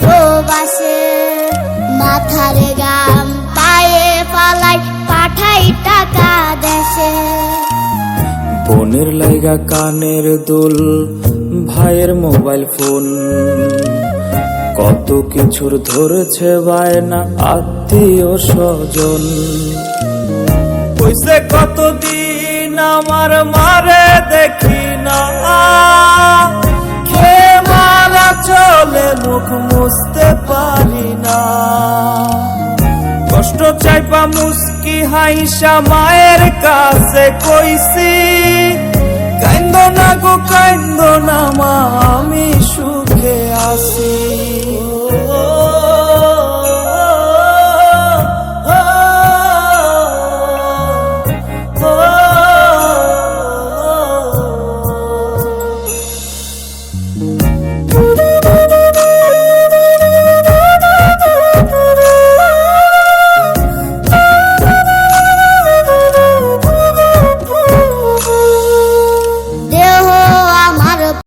প্রবাসে মাথারে গাম পায়ে পালাই পাঠাই টাকা দেশে। বোনের লাইগা কানের দুল, ভাইয়ের মোবাইল ফোন। কত কিছুর ধরেছে বায়না আত্মীয় স্বজন। কইছে, কতদিন আমার মারে চলে, মুখ মুছতে পারি না। কষ্ট চাইপা মুস্কি হাইসা মায়ের কাছে কইছি কান্দ না গো কান্দ না